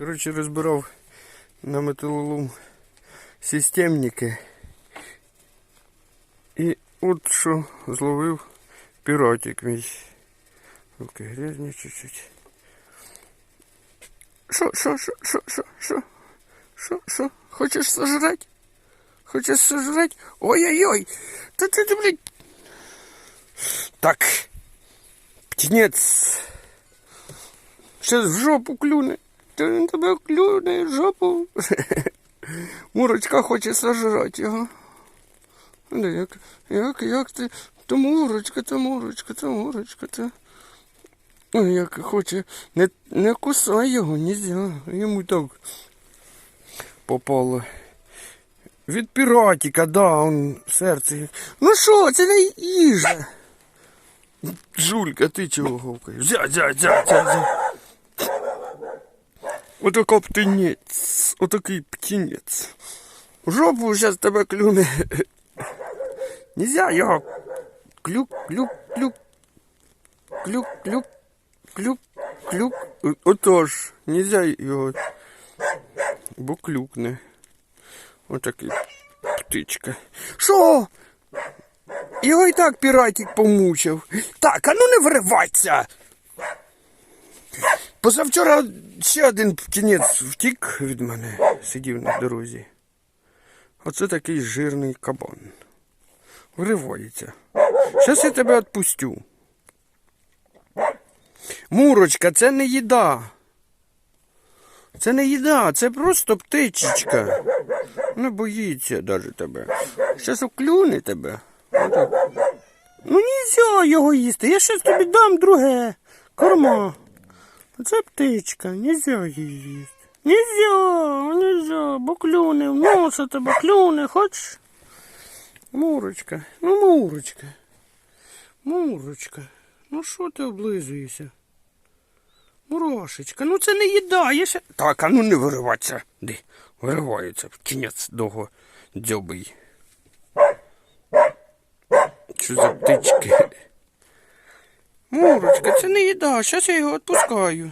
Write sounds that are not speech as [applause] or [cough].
Коротше, розбирав на металолом системники. І от що зловив піратик мій. Руки грязні чуть-чуть. Що, що, що, що, що, що? Що, що? Хочеш сожрать? Хочеш сожрать? Ой-ой-ой! Та ти, ти, блядь. Так. Птенець. Сейчас в жопу клюне. Та він тебе клюне жопу. [laughs] Мурочка хоче сожрати його. Як, як, як ти? То мурочка, то мурочка, то мурочка, то. Ой, як хоче. Не, не кусай його, нельзя. Йому так попало. Від піратіка, да, он серце. Ну що, це не їжа. Жулька, ти чого говкаєш? Зя, зя, зя, зя, зя. Отака птенець, отакий птенець. В жопу зараз тебе клюне. Нельзя його. Клюк, клюк, клюк. Клюк, клюк, клюк, клюк. Отож, нельзя його. Бо клюкне. Отакий птичка. Що? Його і так піратик помучив. Так, а ну не виривайся. Позавчора ще один птінець втік від мене, сидів на дорозі. Оце такий жирний кабан. Виривається. Щас я тебе відпустю. Мурочка, це не їда. Це не їда, це просто птичечка. Не боїться навіть тебе. Щас оклюне тебе. Ну нельзя його їсти. Я щас тобі дам друге. Корма. Це птичка, нельзя її їсти. Нельзя, нельзя, бо клюне, в носа тебе клюне, хочеш? Мурочка, ну Мурочка. Мурочка, ну що ти облизуєшся? Мурошечка, ну це не їда. Так, а ну не вириватися. Ди, виривається, кінець довго дзьобий. Що за птички? Мурочка, це не їда, зараз я його відпускаю.